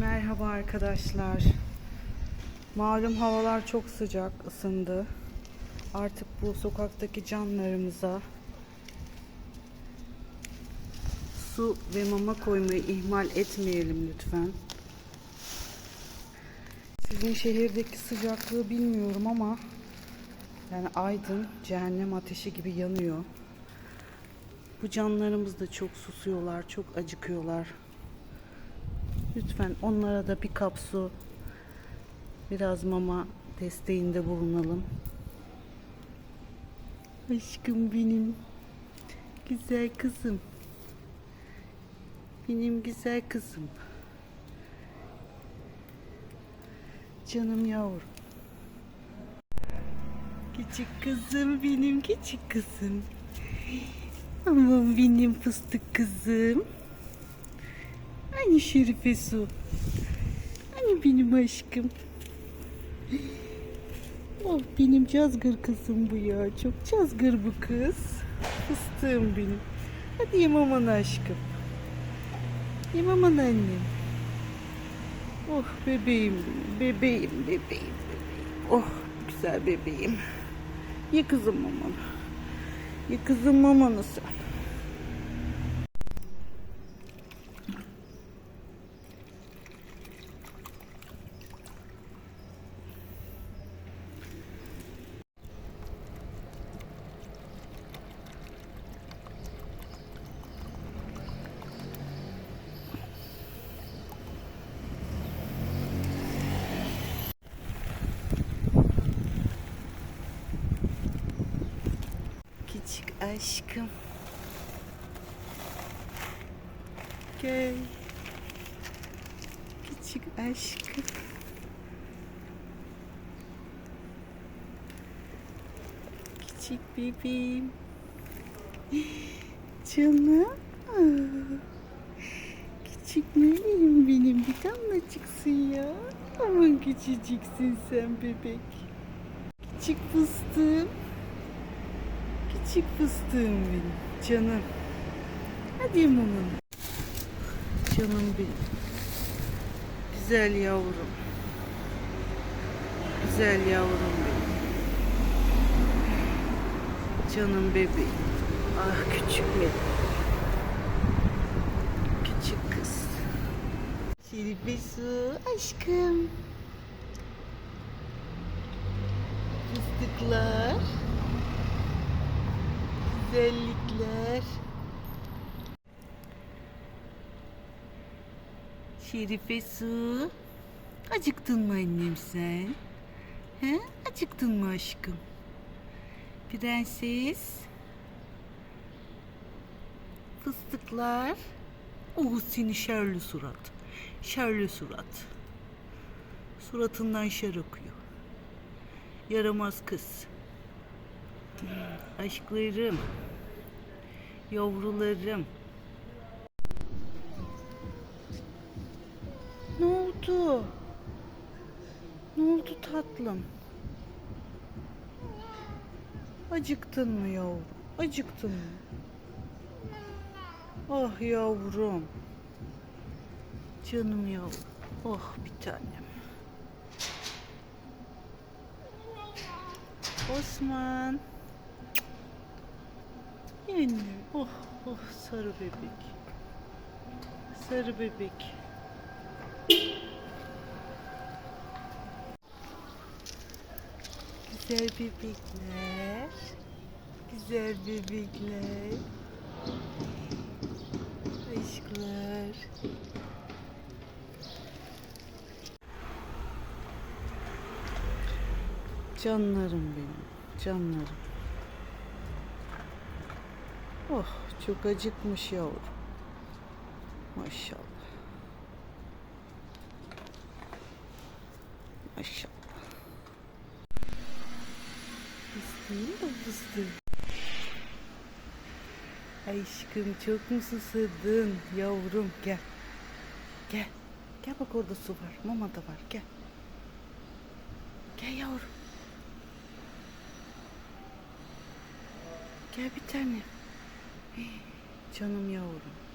Merhaba arkadaşlar. Malum havalar çok sıcak, ısındı. Artık bu sokaktaki canlarımıza su ve mama koymayı ihmal etmeyelim lütfen. Sizin şehirdeki sıcaklığı bilmiyorum ama yani Aydın cehennem ateşi gibi yanıyor. Bu canlarımız da çok susuyorlar, çok acıkıyorlar. Lütfen onlara da bir kap su, biraz mama desteğinde bulunalım. Aşkım benim, güzel kızım. Benim güzel kızım. Canım yavrum. Küçük kızım benim küçük kızım. Aman benim fıstık kızım. Hani Şerife Su. Hani benim aşkım. Oh benim cazgır kızım bu ya. Çok cazgır bu kız. Fıstığım benim. Hadi ye mamanı aşkım. Ye mamanı annem. Oh bebeğim. Bebeğim bebeğim bebeğim. Oh güzel bebeğim. Ye kızım mamanı. Ye kızım mamanı sen. Küçük aşkım. Gel. Küçük aşkım. Küçük bebeğim. Canım. Küçük meleğim benim bir damlacıksın ya. Aman küçücüksün sen bebek. Küçük fıstığım. Küçük fıstığım benim. Canım. Hadi mamam. Canım benim. Güzel yavrum. Güzel yavrum benim. Canım bebeğim. Ah küçük benim. Küçük kız. Şerife su aşkım. Fıstıklar. Güzellikler. Şerife su. Acıktın mı annem sen? He? Acıktın mı aşkım? Prenses. Fıstıklar. Oh seni şerli surat. Şerli surat. Suratından şer akıyor. Yaramaz kız. Aşklarım. Yavrularım. Ne oldu? Ne oldu tatlım? Acıktın mı yavrum? Acıktın mı? Ah yavrum. Canım yavrum. Oh bir tanem. Osman. Annem. Oh oh sarı bebek. Sarı bebek. Güzel bebekler. Güzel bebekler. Aşklar. Canlarım benim. Canlarım. Oh çok acıkmış yavrum. Maşallah. Maşallah. Fıstığım da fıstığım. Aşkım çok mu susadın yavrum gel. Gel. Gel bak orada su var. Mama da var gel. Gel yavrum. Gel bir tane. Canım yavrum.